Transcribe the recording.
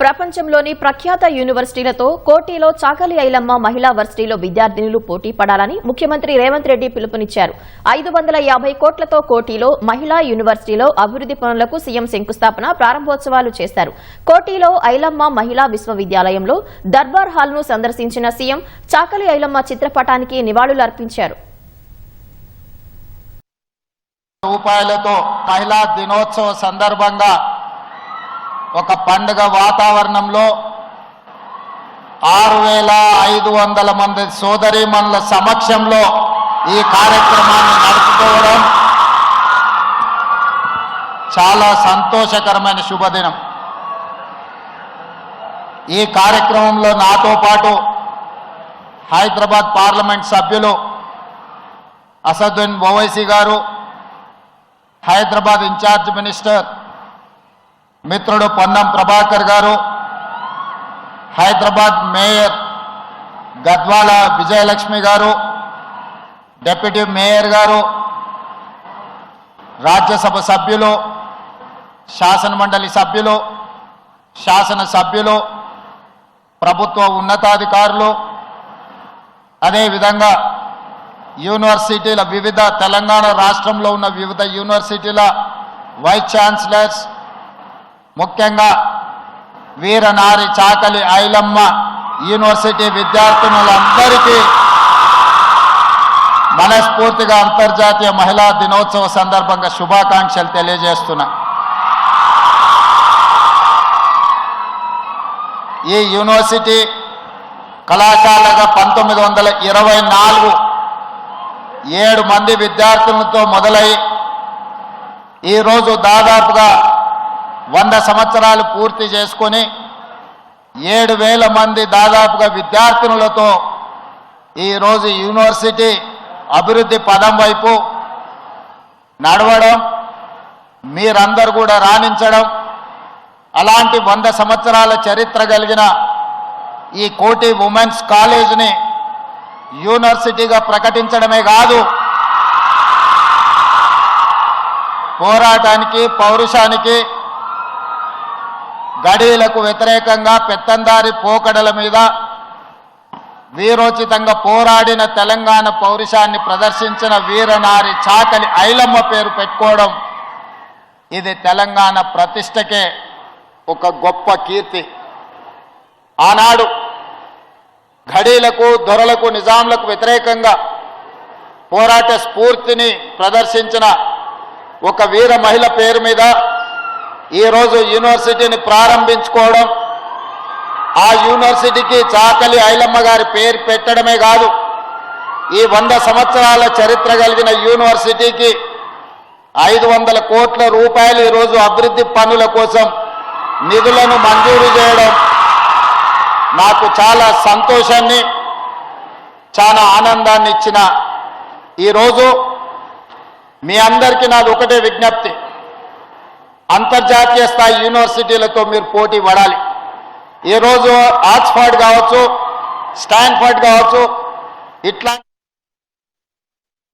ప్రపంచంలోని ప్రఖ్యాత యూనివర్సిటీలతో కోటిలో చాకలి ఐలమ్మ మహిళా వర్సిటీలో విద్యార్థినులు పోటీ పడాలని ముఖ్యమంత్రి రేవంత్ రెడ్డి పిలుపునిచ్చారు. ఐదు వందల యాభై కోట్లతో కోటిలో మహిళా యూనివర్సిటీలో అభివృద్ది పనులకు సీఎం శంకుస్థాపన ప్రారంభోత్సవాలు చేశారు. కోటిలో ఐలమ్మ మహిళా విశ్వవిద్యాలయంలో దర్బార్ హాల్ను సందర్శించిన సీఎం చాకలి ఐలమ్మ చిత్రపటానికి నివాళులర్పించారు రూపాయలతో మహిళా దినోత్సవ సందర్భంగా ఒక పండుగ వాతావరణంలో ఆరు వేల ఐదు వందల మంది సోదరీమణుల సమక్షంలో ఈ కార్యక్రమాన్ని నడుపుకోవడం చాలా సంతోషకరమైన శుభదినం. ఈ కార్యక్రమంలో నాతో పాటు హైదరాబాద్ పార్లమెంట్ సభ్యులు అసదుద్దీన్ ఓవైసీ గారు హైదరాబాద్ ఇన్ఛార్జ్ మినిస్టర్ మిత్రుడు పొన్నం ప్రభాకర్ గారు హైదరాబాద్ మేయర్ గద్వాల విజయలక్ష్మి గారు డిప్యూటీ మేయర్ గారు రాజ్యసభ సభ్యులు శాసన మండలి సభ్యులు శాసన సభ్యులు ప్రభుత్వ ఉన్నతాధికారులు అదేవిధంగా యూనివర్సిటీల వివిధ తెలంగాణ రాష్ట్రంలో ఉన్న వివిధ యూనివర్సిటీల వైస్ ఛాన్సలర్స్ ముఖ్యంగా వీరనారి చాకలి ఐలమ్మ యూనివర్సిటీ విద్యార్థినులందరికీ మనస్ఫూర్తిగా అంతర్జాతీయ మహిళా దినోత్సవ సందర్భంగా శుభాకాంక్షలు తెలియజేస్తున్నా. ఈ యూనివర్సిటీ కళాశాలగా పంతొమ్మిది వందల ఇరవై నాలుగు ఏడు మంది విద్యార్థులతో మొదలై ఈరోజు దాదాపుగా వంద సంవత్సరాలు పూర్తి చేసుకొని ఏడు వేల మంది దాదాపుగా విద్యార్థినులతో ఈరోజు యూనివర్సిటీ అభివృద్ధి పదం వైపు నడవడం మీరందరూ కూడా రాణించడం అలాంటి వంద సంవత్సరాల చరిత్ర కలిగిన ఈ కోటి ఉమెన్స్ కాలేజ్ని యూనివర్సిటీగా ప్రకటించడమే కాదు పోరాటానికి పౌరుషానికి గడీలకు వ్యతిరేకంగా పెత్తందారి పోకడల మీద వీరోచితంగా పోరాడిన తెలంగాణ పౌరుషాన్ని ప్రదర్శించిన వీరనారి చాకలి ఐలమ్మ పేరు పెట్టుకోవడం ఇది తెలంగాణ ప్రతిష్టకే ఒక గొప్ప కీర్తి. ఆనాడు ఘడీలకు దొరలకు నిజాంలకు వ్యతిరేకంగా పోరాట స్ఫూర్తిని ప్రదర్శించిన ఒక వీర మహిళ పేరు మీద ఈరోజు యూనివర్సిటీని ప్రారంభించుకోవడం ఆ యూనివర్సిటీకి చాకలి ఐలమ్మ గారి పేరు పెట్టడమే కాదు ఈ వంద సంవత్సరాల చరిత్ర కలిగిన యూనివర్సిటీకి ఐదు వందల కోట్ల రూపాయలు ఈరోజు అభివృద్ధి పనుల కోసం నిధులను మంజూరు చేయడం నాకు చాలా సంతోషాన్ని చాలా ఆనందాన్ని ఇచ్చిన ఈరోజు మీ అందరికీ నాది ఒకటే విజ్ఞప్తి. అంతర్జాతీయ స్థాయి యూనివర్సిటీలతో మీరు పోటీ పడాలి. ఈరోజు ఆక్స్ఫర్డ్ కావచ్చు స్టాన్ఫర్డ్ కావచ్చు ఇట్లా